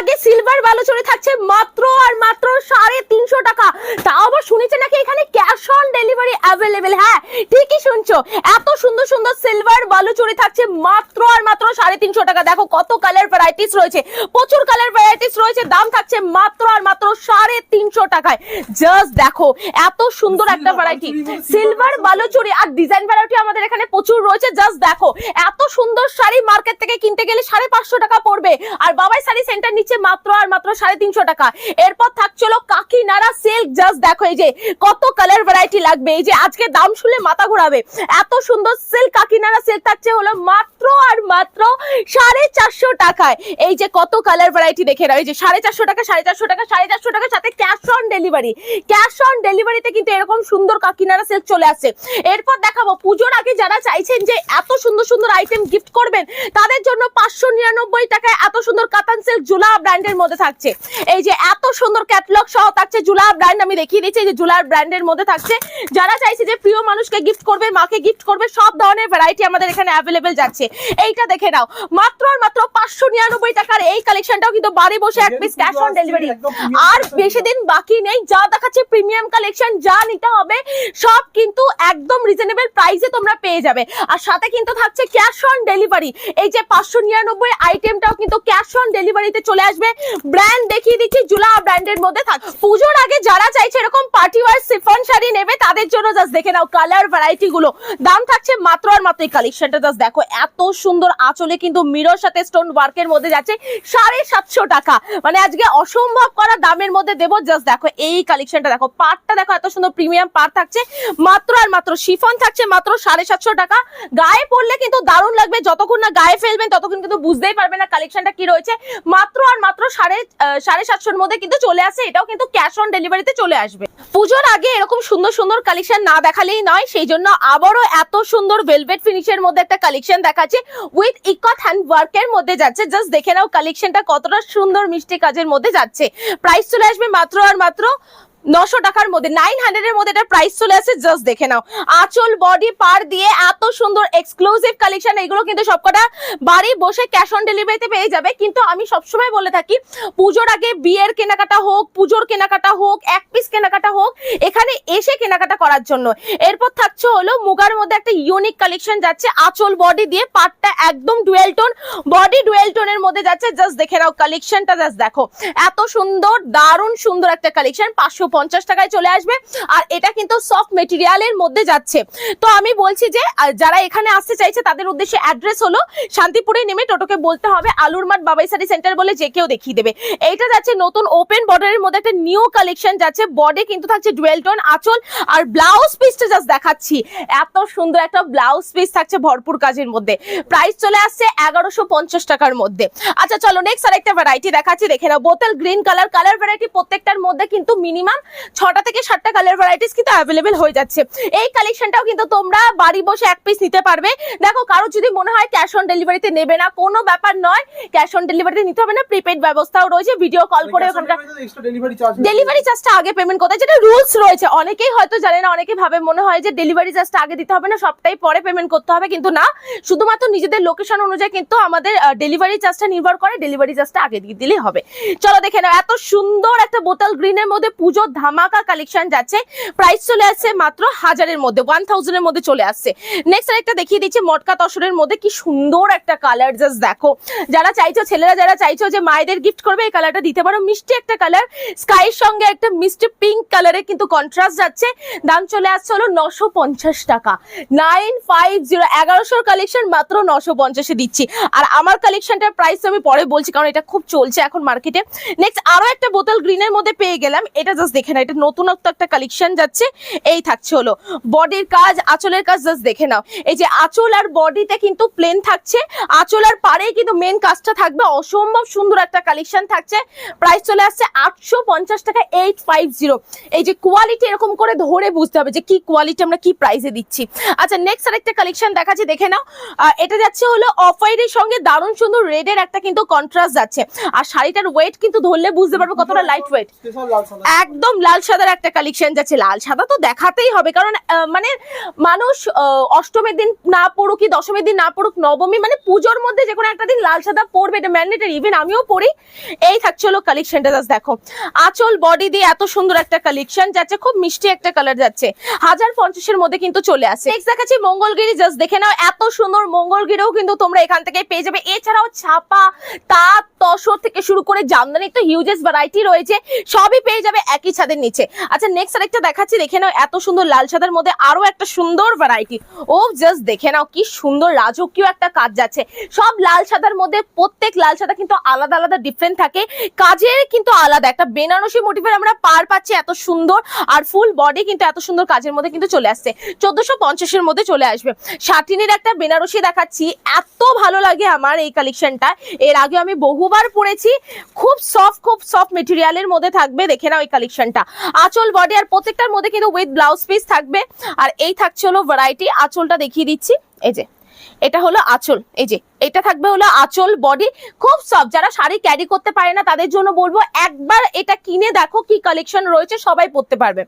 আগে সিলভার বালুচুরি থাকছে মাত্র আর মাত্র সাড়ে তিনশো টাকা। তা আবার শুনেছে নাকি এখানে ক্যাশ অন ডেলিভারি অ্যাভেলেবেল হ্যাঁ ঠিকই শুনছো। এত সুন্দর সুন্দর সিলভার বালুচুরি থাকছে মাত্র আর মাত্র সাড়ে তিনশো টাকা। দেখো কত কালার ভ্যারাইটিস রয়েছে প্রচুর কালার ভ্যারাইটিস রয়েছে দাম থাকছে মাত্র আর মাত্র সাড়ে তিনশো টাকায়। জাস্ট দেখো এত সুন্দর একটা ভ্যারাইটি সিলভার বালুচুরি আর ডিজাইন ভ্যারাইটি আমাদের এখানে প্রচুর রয়েছে। জাস্ট দেখো এত সুন্দর শাড়ি মার্কেট থেকে কিনতে গেলে সাড়ে পাঁচশো টাকা পড়বে। আর বাবাই শাড়ি সেন্টার নিচ্ছে মাত্র আর মাত্র সাড়ে তিনশো টাকা। এরপর থাকছিল কাকিনাড়া সিল্ক। জাস্ট দেখো এই যে কত কালার ভ্যারাইটি লাগবে। এই যে আজকে দাম শুনলে মাথা ঘোরাবে। এত সুন্দর সিল্ক কাকিনাড়া সিল্ক থাকছে হলো মাত্র আর মাত্র সাড়ে চারশো টাকায়। এই যে কত কালার ভ্যারাইটি দেখে নাও। এই যে সাড়ে চারশো টাকা, সাড়ে চারশো টাকা, সাড়ে চারশো টাকার সাথে cash on delivery cash on ডেলিভারিতে কিন্তু এরকম সুন্দর কাকিনাড়া সিল্ক চলে আসছে এরপর দেখাবো পুজোর আগে যারা চাইছেন যে এত সুন্দর সুন্দর আইটেম গিফট করবেন, তাদের জন্য পাঁচশো নিরানব্বই টাকায় এত সুন্দর কাতান সিল্ক জুলা ব্র্যান্ডের মধ্যে থাকছে। এই যে এত সুন্দর ক্যাটলগ সহ থাকছে জুলা ব্র্যান্ড আমি দেখিয়ে দিচ্ছি যে জুলার ব্র্যান্ডের মধ্যে থাকছে। যারা চাইছে যে প্রিয় মানুষকে গিফট করবে, মাকে গিফট করবে, সব ধরনের ভ্যারাইটি আমাদের এখানে অ্যাভেলেবেল যাচ্ছে। এইটা দেখে নাও। মাত্র আর মাত্র পাঁচশো নিরানব্বই টাকার এই কালেকশনটাও কিন্তু বাড়ি বসে এক পিস ক্যাশ অন ডেলিভারি আর বেশি দিন বাকি নেই, যা দেখাচ্ছে প্রিমিয়াম কালেকশন যা নিতে হবে, সব কিন্তু একদম রিজনেবল প্রাইসে তোমরা পেয়ে যাবে। আর সাথে কিন্তু থাকছে ক্যাশ অন ডেলিভারি এই যে পাঁচশো নিরানব্বই আইটেমটাও কিন্তু ক্যাশ অন ডেলিভারিতে চলে আসবে। ব্র্যান্ড দেখিয়ে দিচ্ছি জুলা ব্র্যান্ডের মধ্যে থাকছে পুজোর আগে যারা চাইছে এরকম পার্টি ওয়ার সিফন শাড়ি নেবে, তাদের জন্য জাস্ট দেখে নাও কালার ভ্যারাইটি গুলো। দাম থাকছে মাত্র আর মাত্র এই কালেকশনটা জাস্ট দেখো, এত সুন্দর আঁচলে কিন্তু মিরর সাথে স্টোন ওয়ার্কের মধ্যে যাচ্ছে সাড়ে সাতশো টাকা। মানে আজকে অসম্ভব করা দামের মধ্যে দেবো জাস্ট দেখো এই কালেকশনটা দেখো। পাটটা দেখো, এত সুন্দর প্রিমিয়াম পাট থাকছে, মাত্র আর মাত্র শিফন থাকছে মাত্র সাড়ে সাতশো টাকা। গায়ে পড়লে কিন্তু দারুণ লাগবে, যতক্ষণ না গায়ে ফেলবেন, ততক্ষণ কিন্তু বুঝতেই পারবে না কালেকশনটা কি রয়েছে। মাত্র আর মাত্র সাড়ে সাড়ে সাতশোর মধ্যে কিন্তু চলে আসে। এটাও কিন্তু ক্যাশ অন ডেলিভারিতে চলে আসবে। পুজোর আগে এরকম সুন্দর সুন্দর কালেকশন না দেখালেই নয়, সেই জন্য আবারও এত সুন্দর ভেলভেট ফিনিশের মধ্যে একটা কালেকশন দেখাচ্ছে। উইথ ইকট হ্যান্ড ওয়ার্কের মধ্যে যাচ্ছে। জাস্ট দেখে নাও কালেকশনটা কতটা সুন্দর মিষ্টি কাজের মধ্যে যাচ্ছে। প্রাইস চলে আসবে মাত্র আর মাত্র নশো টাকার মধ্যে নাইন হান্ড্রেড এর মধ্যে এটা প্রাইস চলে আসে জাস্ট দেখে নাও। আঁচল বডি পার দিয়ে এত সুন্দর এক্সক্লুসিভ কালেকশন এগুলো কিন্তু সবকটা বাড়ি বসে ক্যাশ অন ডেলিভারিতে পেয়ে যাবে। কিন্তু আমি সবসময় বলে থাকি, পুজোর আগে বিয়ের কেনাকাটা হোক, পুজোর কেনাকাটা হোক, এক পিস কেনাকাটা হোক, এখানে এসে কেনাকাটা করার জন্য। এরপর থাকছে হলো মুগার মধ্যে একটা ইউনিক কালেকশন যাচ্ছে, আঁচল বডি দিয়ে পাটটা একদম ডুয়েল টোন বডি ডুয়েল টোনের মধ্যে যাচ্ছে জাস্ট দেখে নাও কালেকশনটা জাস্ট দেখো। এত সুন্দর, দারুণ সুন্দর একটা কালেকশন পাঁচশো পঞ্চাশ টাকায় চলে আসবে আর এটা কিন্তু সফট মেটেরিয়ালের মধ্যে যাচ্ছে। তো আমি বলছি যে যারা এখানে আসতে চাইছে, তাদের উদ্দেশ্যে অ্যাড্রেস হলো শান্তিপুরে নেমে টোটোকে বলতে হবে আলুর মাঠ বাবাই শাড়ি সেন্টার বলে যে কেউ দেখিয়ে দেবে। এইটা যাচ্ছে নতুন ওপেন বর্ডারের মধ্যে একটা নিউ কালেকশন যাচ্ছে। বডি কিন্তু থাকছে ডুয়েল টোন আঁচল আর ব্লাউজ পিসটা জাস্ট দেখাচ্ছি। এত সুন্দর একটা ব্লাউজ পিস থাকছে ভরপুর কাজের মধ্যে। প্রাইস চলে আসছে এগারোশো পঞ্চাশ টাকার মধ্যে। আচ্ছা চলো নেক্সট আর একটা ভ্যারাইটি দেখাচ্ছি, দেখে নাও। বোতল গ্রিন কালার কালার ভ্যারাইটি প্রত্যেকটার মধ্যে কিন্তু মিনিমাম ছটা থেকে সাতটা কালার ভ্যারাইটিস কিন্তু অ্যাভেলেবেল হয়ে যাচ্ছে। এই কালেকশনটাও কিন্তু তোমরা বাড়ি বসে এক পিস নিতে পারবে। দেখো কারও যদি মনে হয় ক্যাশ অন ডেলিভারিতে নেবে না কোনো ব্যাপার নয়। ক্যাশ অন ডেলিভারিতে নিতে হবে না প্রিপেড ব্যবস্থাও রয়েছে ভিডিও কল করে ওখানকার ডেলিভারি চার্জটা আগে পেমেন্ট করতে যেটা রুলস রয়েছে। অনেকেই হয়তো জানে না অনেকে ভাবে মনে হয় যে ডেলিভারি চার্জটা আগে দিতে হবে না সবটাই পরে পেমেন্ট করতে হবে কিন্তু না। শুধুমাত্র নিজেদের লোকেশন অনুযায়ী কিন্তু আমাদের ডেলিভারি চার্জটা নির্ভর করে ডেলিভারি চার্জটা আগে দিয়ে দিলেই হবে। চলো দেখে নাও এত সুন্দর একটা বোতল গ্রিনের মধ্যে পুজোর ধামাকা কালেকশন যাচ্ছে। প্রাইস চলে আসছে মাত্র হাজারের মধ্যে ওয়ান থাউজেন্ডের মধ্যে চলে আসছে। নেক্সট আরেকটা দেখিয়ে দিচ্ছি, মটকা তসরের মধ্যে কি সুন্দর একটা কালার জাস্ট দেখো। যারা চাইছো, ছেলেরা যারা চাইছো যে মায়েদের গিফট করবে, এই কালারটা দিতে পারো। মিষ্টি একটা কালার স্কাইয়ের সঙ্গে একটা মিষ্টি পিঙ্ক কালারে কিন্তু কন্ট্রাস্ট যাচ্ছে। দাম চলে আসছে হলো নশো টাকা। নাইন ফাইভ জিরো এগারোশোর কালেকশন মাত্র নশো পঞ্চাশে দিচ্ছি। আর আমার কালেকশনটার প্রাইস আমি পরে বলছি, কারণ এটা খুব চলছে এখন মার্কেটে নেক্সট আরও একটা বোতল গ্রিনের মধ্যে পেয়ে গেলাম। এটা জাস্ট দেখে না এটা নতুনত্ব একটা কালেকশন যাচ্ছে এই থাকছে হলো। বডির কাজ আঁচলের কাজ জাস্ট দেখে নাও। এই যে আঁচল আর বডিতে কিন্তু প্লেন থাকছে আঁচল আর পারে কিন্তু মেন কাজটা থাকবে অসম্ভব সুন্দর একটা কালেকশন থাকছে। প্রাইস চলে আসছে আটশো পঞ্চাশ টাকা এইট ফাইভ জিরো এই যে কোয়ালিটি এরকম করে ধরে বুঝতে হবে যে কি কোয়ালিটি আমরা কি প্রাইসে দিচ্ছি। আচ্ছা নেক্সট আরেকটা কালেকশন দেখাচ্ছি দেখে নাও। এটা যাচ্ছে হলো অফ হোয়াইটের সঙ্গে দারুণ সুন্দর রেডের একটা কিন্তু কন্ট্রাস্ট যাচ্ছে। আর শাড়িটার ওয়েট কিন্তু ধরলে বুঝতে পারবে কতটা লাইট ওয়েট একদম একদম লাল সাদার একটা কালেকশন যাচ্ছে। লাল সাদা তো দেখাতেই হবে। কারণ মানে মানুষ অষ্টমীর দিন না পড়ুক কি দশমীর দিন না পড়ুক, নবমী মানে পুজোর মধ্যে যে কোনো একটা দিন লাল সাদা পড়বে এটা ম্যান্ডেটারি ইভেন আমিও পড়ি। এই থাকছে হলো কালেকশনটা জাস্ট দেখো। আঁচল বডি দিয়ে এত সুন্দর একটা কালেকশন যাচ্ছে, খুব মিষ্টি একটা কালার যাচ্ছে। হাজার পঞ্চাশের মধ্যে কিন্তু চলে আসে। নেক্সট দেখাচ্ছি মঙ্গলগিরি জাস্ট দেখে নাও, এত সুন্দর মঙ্গলগিরিও কিন্তু তোমরা এখান থেকে পেয়ে যাবে। এছাড়াও ছাপা, তাঁত, তসর থেকে শুরু করে জামদানি তো হিউজেস ভ্যারাইটি রয়েছে, সবই পেয়ে যাবে একই ছাদের নিচে। আচ্ছা নেক্সট আরেকটা দেখাচ্ছি, দেখে নাও, এত সুন্দর লাল সাদার মধ্যে আরও একটা সুন্দর ভ্যারাইটি ও জাস্ট দেখে নাও, কি সুন্দর রাজকীয় একটা কাজ যাচ্ছে। সব লাল সাদার মধ্যে প্রত্যেক লাল সাদা কিন্তু আলাদা আলাদা ডিফারেন্ট থাকে। কাজের কিন্তু আলাদা, একটা বেনারসি মোটিভের আমরা পার পাচ্ছি এত সুন্দর, আর ফুল বডি কিন্তু এত সুন্দর কাজের মধ্যে কিন্তু চলে আসছে। চোদ্দশো পঞ্চাশের মধ্যে চলে আসবে। শাটিনের একটা বেনারসি দেখাচ্ছি, এত ভালো লাগে আমার এই কালেকশনটা এর আগে আমি বহুবার পরেছি খুব সফট খুব সফট মেটেরিয়ালের মধ্যে থাকবে, দেখে নাও এই কালেকশনটা আঁচল বডি আর প্রত্যেকটার মধ্যে কিন্তু উইথ ব্লাউজ পিস থাকবে। আর এই থাকছে হলো ভ্যারাইটি আঁচলটা দেখিয়ে দিচ্ছি। এই যে, এটা হলো আঁচল। এই যে এটা থাকবে হলো আঁচল বডি খুব সফট যারা শাড়ি ক্যারি করতে পারে না, তাদের জন্য বলব, একবার এটা কিনে দেখো কি কালেকশন রয়েছে, সবাই পরতে পারবে।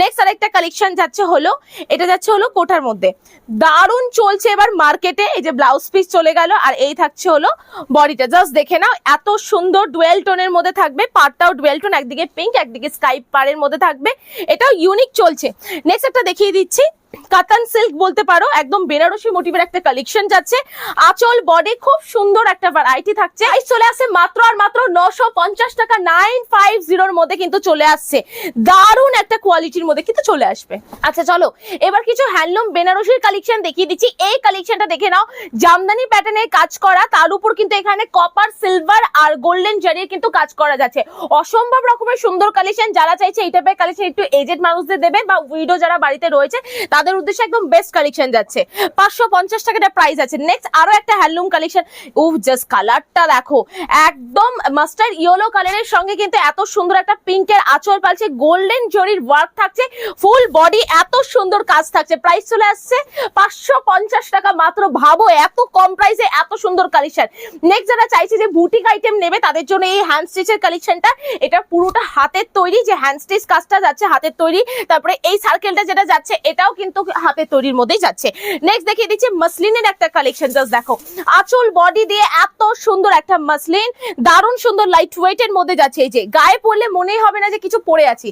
নেক্সট আরেকটা কালেকশন যাচ্ছে হলো, এটা যাচ্ছে হলো কোটার মধ্যে। দারুণ চলছে এবার মার্কেটে এই যে ব্লাউজ পিস চলে গেল, আর এই থাকছে হলো বডিটা জাস্ট দেখে নাও, এত সুন্দর ডুয়েল টোনের মধ্যে থাকবে পাটটাও ডুয়েল টোন একদিকে পিঙ্ক একদিকে স্কাই পাড়ের মধ্যে থাকবে। এটাও ইউনিক চলছে। নেক্সট একটা দেখিয়ে দিচ্ছি কাতান সিল্ক বলতে পারো, একদম বেনারসি মোটিভের একটা কালেকশন যাচ্ছে। আঁচল বডি খুব সুন্দর একটা ভ্যারাইটি থাকছে। প্রাইস চলে আসছে মাত্র আর মাত্র নশো পঞ্চাশ টাকা। নাইন ফাইভ জিরোর মধ্যে কিন্তু চলে আসছে। দারুণ একটা কোয়ালিটির মধ্যে কিন্তু চলে আসবে। আচ্ছা চলো, এবার কিছু হ্যান্ডলুম বেনারসির কালেকশন দেখিয়ে দিচ্ছি। এই কালেকশনটা দেখে নাও। জামদানি প্যাটার্নের কাজ করা, তার উপর কিন্তু এখানে কপার সিলভার আর গোল্ডেন জারির কিন্তু কাজ করা যাচ্ছে। অসম্ভব রকমের সুন্দর কালেকশন যারা চাইছে এই টাইপের কালেকশন একটু এজেড মানুষদের দেবে বা উইডো যারা বাড়িতে রয়েছে, তাদের উদ্দেশ্যে একদম বেস্ট কালেকশন যাচ্ছে। পাঁচশো পঞ্চাশ টাকাটা প্রাইস আছে। নেক্সট আরও একটা হ্যান্ডলুম কালেকশন ও জাস্ট কালারটা দেখো, একদম মাস্টার্ড ইয়েলো কালারের সঙ্গে কিন্তু এত সুন্দর একটা পিঙ্কের আঁচল পালছে গোল্ডেন জরির ওয়ার্ক থাকছে ফুল বডি এত সুন্দর কাজ থাকছে। প্রাইস চলে আসছে পাঁচশো পঞ্চাশ টাকা মাত্র। ভাবো, এত কম প্রাইসে এত সুন্দর কালেকশন নেক্সট যারা চাইছে যে বুটিক আইটেম নেবে, তাদের জন্য এই হ্যান্ড স্টিচের কালেকশনটা এটা পুরোটা হাতের তৈরি, যে হ্যান্ড স্টিচ কাজটা যাচ্ছে হাতের তৈরি, তারপরে এই সার্কেলটা যেটা যাচ্ছে, এটাও কিন্তু হাতের তৈরির মধ্যেই যাচ্ছে। নেক্সট দেখিয়ে দিচ্ছি মাসলিনের একটা কালেকশন জাস্ট দেখো। আঁচল বডি দিয়ে এত সুন্দর একটা মাসলিন দারুণ সুন্দর লাইট ওয়েট এর মধ্যে যাচ্ছে। এই যে গায়ে পড়লে মনেই হবে না যে কিছু পরে আছি।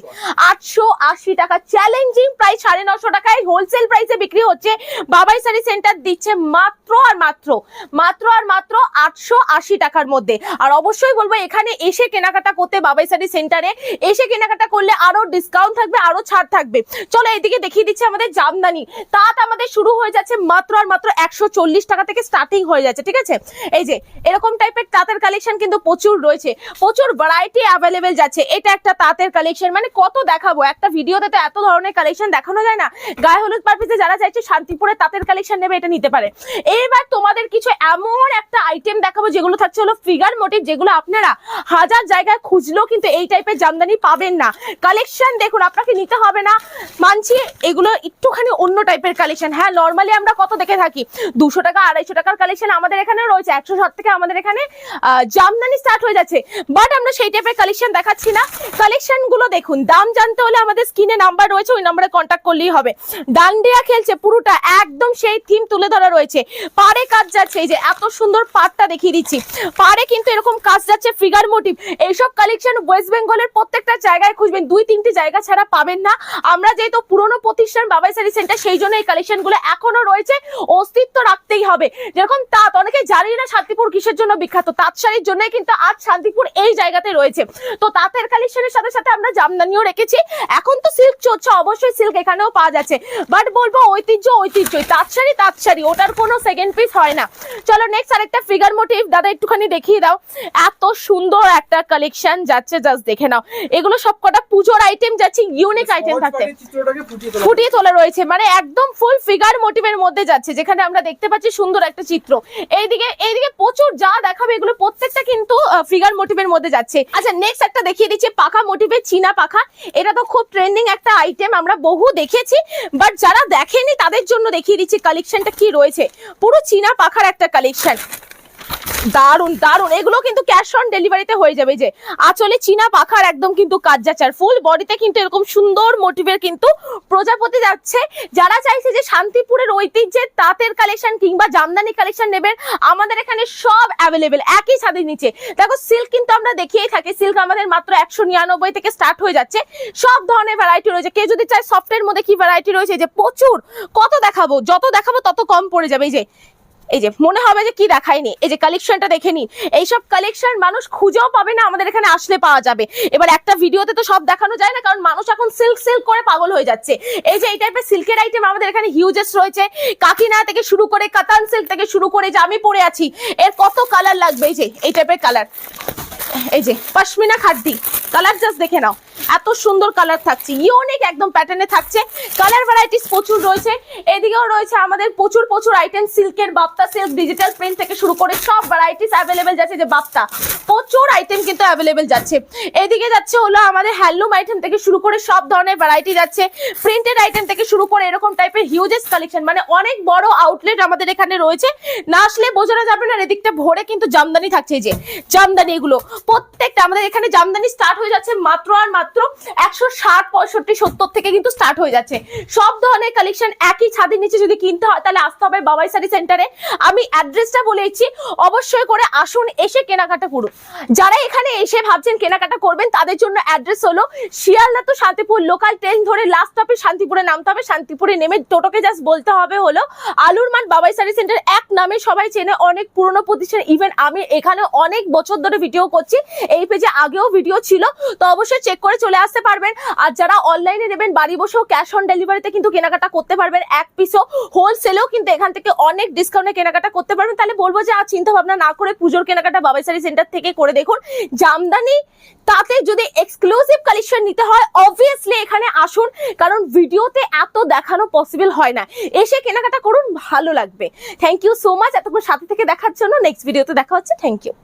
আটশো আশি টাকা চ্যালেঞ্জিং প্রাইস সাড়ে নশো টাকায় হোলসেল প্রাইসে বিক্রি হচ্ছে। বাবাই শাড়ি সেন্টার দিচ্ছে মাত্র আর মাত্র মাত্র আর মাত্র আটশো আশি টাকার মধ্যে। আর অবশ্যই বলব, এখানে এসে কেনাকাটা করতে বাবাই শাড়ি সেন্টারে এসে কেনাকাটা করলে আরও ডিসকাউন্ট থাকবে, আরও ছাড় থাকবে। চলো এইদিকে দেখিয়ে দিচ্ছে আমাদের জামদানি। তাঁত আমাদের শুরু হয়ে যাচ্ছে মাত্র আর মাত্র একশো চল্লিশ টাকা থেকে স্টার্টিং হয়ে যাচ্ছে, ঠিক আছে? এই যে, এরকম টাইপের তাঁতের কালেকশন কিন্তু প্রচুর রয়েছে। প্রচুর ভ্যারাইটি অ্যাভেলেবেল যাচ্ছে। এটা একটা তাঁতের কালেকশন মানে কত দেখাবো? একটা ভিডিওতে তো এত ধরনের কালেকশন দেখানো যায় না। গায়ে হলুদ পারপিসে যারা চাইছে শান্তিপুরে তাঁতের কালেকশন নেবে, এটা নিতে পারে। এবার তোমাদের কিছু এমন একটা আইটেম দেখাবো, যেগুলো থাকছে হলো ফিগার মোটিভ যেগুলো আপনারা হাজার জায়গায় খুঁজলেও কিন্তু এই টাইপের জামদানি পাবেন না। কালেকশন দেখুন, আপনাকে নিতে হবে না। মানছি, এগুলো একটুখানি অন্য টাইপের কালেকশন হ্যাঁ নর্মালি আমরা কত দেখে থাকি? দুশো টাকা, আড়াইশো টাকার কালেকশন আমাদের এখানে রয়েছে, একশো ষাট থেকে আমাদের এখানে জামদানি স্টার্ট হয়ে যাচ্ছে। বাট আমরা সেই টাইপের কালেকশন দেখাচ্ছি না। কালেকশনগুলো দেখুন, দাম জানতে হলে আমাদের স্ক্রিনে নাম্বার রয়েছে, ওই নাম্বারে কন্ট্যাক্ট করলেই হবে। ডান্ডিয়া খেলছে পুরোটা, একদম সেই থিম তুলে ধরা রয়েছে। পাড়ে কাজ যাচ্ছে, এই যে এত সুন্দর পাড়টা দেখিয়ে দিচ্ছি। পাড়ে কিন্তু এরকম কাজ যাচ্ছে ফিগার মোটিভ এইসব কালেকশন ওয়েস্ট বেঙ্গলের প্রত্যেকটা জায়গায় খুঁজবেন, দুই তিনটি জায়গা ছাড়া পাবেন না। আমরা যেহেতু পুরনো প্রতিষ্ঠান, বাবাই শাড়ি সেন্টার, সেই জন্য এই কালেকশনগুলো এখনও রয়েছে। অস্তিত্ব রাখতেই হবে। যেরকম তাঁত অনেকে জানি না শান্তিপুর কিসের জন্য বিখ্যাত? তাঁত শাড়ির জন্য কিন্তু আজ শান্তিপুর এই জায়গাতে রয়েছে। তো তাঁতের কালেকশনের সাথে সাথে আমরা জামদানিও রেখেছি। এখন তো সিল্ক চলছে অবশ্যই সিল্ক এখানেও পাওয়া যাচ্ছে। বাট বলব ঐতিহ্য ঐতিহ্যই তাঁত শাড়ি তাঁত শাড়ি ওটার কোনো সেকেন্ড পিস হয় না। চলো নেক্সট আরেকটা ফিগার মোটিভ দাদা একটুখানি দেখিয়ে দাও। এত সুন্দর একটা কালেকশন যাচ্ছে জাস্ট দেখে নাও। এগুলো সবকটা পুজোর আইটেম যাচ্ছে ইউনিক আইটেম তোলা ফুটিয়ে তোলা রয়েছে মানে একদম ফুল ফিগার মোটিভের মধ্যে যাচ্ছে যেখানে আমরা দেখতে পাচ্ছি সুন্দর একটা চিত্র। এইদিকে এইদিকে প্রচুর যা দেখাবে, এগুলো প্রত্যেকটা কিন্তু ফিগার মোটিভের মধ্যে যাচ্ছে। আচ্ছা নেক্সট একটা দেখিয়ে দিচ্ছি, পাখা মোটিভের চীনা পাখা। এটা তো খুব ট্রেন্ডিং একটা আইটেম আমরা বহু দেখেছি বাট যারা দেখেনি তাদের জন্য দেখিয়ে দিচ্ছি কালেকশনটা কি রয়েছে। পুরো চীনা পাখার একটা কালেকশন দারুণ দারুণ এগুলো কিন্তু ক্যাশ অন ডেলিভারিতে হয়ে যাবে যে, আঁচলে চীনা পাখার একদম কিন্তু কাজ যাচ্ছে। ফুল বডিতে কিন্তু এরকম সুন্দর মোটিভের কিন্তু প্রজাপতি যাচ্ছে। যারা চাইছে যে শান্তিপুরের ঐতিহ্যের তাঁতের কালেকশন কিংবা জামদানি কালেকশন নেবেন, আমাদের এখানে সব অ্যাভেলেবেল একই ছাদের নিচে। দেখো সিল্ক কিন্তু আমরা দেখিয়েই থাকি। সিল্ক আমাদের মাত্র একশো নিরানব্বই থেকে স্টার্ট হয়ে যাচ্ছে। সব ধরনের ভ্যারাইটি রয়েছে। কেউ যদি চায় সফটের মধ্যে কি ভ্যারাইটি রয়েছে? যে প্রচুর। কত দেখাবো? যত দেখাবো তত কম পড়ে যাবে। এই যে এই যে, মনে হবে যে কি দেখায়নি? এই যে কালেকশনটা দেখে নিন। এইসব কালেকশন মানুষ খুঁজেও পাবে না আমাদের এখানে আসলে পাওয়া যাবে। এবার একটা ভিডিওতে তো সব দেখানো যায় না, কারণ মানুষ এখন সিল্ক সিল্ক করে পাগল হয়ে যাচ্ছে। এই যে, এই টাইপের সিল্কের আইটেম আমাদের এখানে হিউজেস রয়েছে। কাকিনা থেকে শুরু করে কাতান সিল্ক থেকে শুরু করে যে আমি পরে আছি, এর কত কালার লাগবে? এই যে, এই টাইপের কালার এই যে, পশমিনা খাদ্দি কালার জাস্ট দেখে নাও। এত সুন্দর কালার থাকছে। ইউনিক একদম প্যাটার্নে থাকছে। কালার ভ্যারাইটিস প্রচুর রয়েছে। এদিকেও রয়েছে আমাদের প্রচুর প্রচুর আইটেম সিল্কের বাপ্তা সিল্ক ডিজিটাল প্রিন্ট থেকে শুরু করে সব ভ্যারাইটিস অ্যাভেলেবেল যাচ্ছে যে বাপ্তা। প্রচুর আইটেম কিন্তু অ্যাভেলেবেল যাচ্ছে। এদিকে যাচ্ছে হলো আমাদের হ্যান্ডলুম আইটেম থেকে শুরু করে সব ধরনের ভ্যারাইটি যাচ্ছে। প্রিন্টেড আইটেম থেকে শুরু করে এরকম টাইপের হিউজেস কালেকশন মানে অনেক বড় আউটলেট আমাদের এখানে রয়েছে। না আসলে বোঝানো যাবে না এদিকটা ভরে কিন্তু জামদানি থাকছে যে, জামদানি এগুলো। প্রত্যেকটা আমাদের এখানে জামদানি স্টার্ট হয়ে যাচ্ছে মাত্র আর মাত্র একশো ষাট, পঁয়ষট্টি, সত্তর থেকে কিন্তু স্টার্ট হয়ে যাচ্ছে। সব ধরনের কালেকশন একই ছাদের নিচে যদি কিনতে হয়, তাহলে আসতে হবে বাবাই শাড়ি সেন্টারে আমি অ্যাড্রেসটা বলে দিচ্ছি। অবশ্যই করে আসুন, এসে কেনাকাটা করুন। যারা এখানে এসে ভাবছেন কেনাকাটা করবেন, তাদের জন্য অ্যাড্রেস হলো শিয়ালদা তো শান্তিপুর লোকাল ট্রেন ধরে লাস্ট স্টপে শান্তিপুরে নামতে হবে। শান্তিপুরে নেমে টোটোকে জাস্ট বলতে হবে হলো আলুর মান বাবাই সারি সেন্টার এক নামে সবাই চেনে, অনেক পুরনো প্রতিষ্ঠান। ইভেন আমি এখানে অনেক বছর ধরে ভিডিও করছি। এই পেজে আগেও ভিডিও ছিল, তো অবশ্যই চেক করে চলে আসতে পারবেন। আর যারা অনলাইনে নেবেন, বাড়ি বসেও ক্যাশ অন ডেলিভারিতে কিন্তু কেনাকাটা করতে পারবেন। এক পিসও হোলসেলেও কিন্তু এখান থেকে অনেক ডিসকাউন্টে কেনাকাটা করতে পারবেন, তাহলে বলব যে আর চিন্তা ভাবনা না করে পুজোর কেনাকাটা বাবাই শাড়ি সেন্টার থেকে করে দেখুন। জামদানি, তাতে যদি এক্সক্লুসিভ কালেকশন নিতে হয় অবভিয়াসলি এখানে আসুন, কারণ ভিডিওতে এত দেখানো পসিবল হয় না। এসে কেনাকাটা করুন, ভালো লাগবে। থ্যাংক ইউ সো মাচ এতক্ষণ সাথে থেকে দেখার জন্য নেক্সট ভিডিওতে দেখা হচ্ছে থ্যাংক ইউ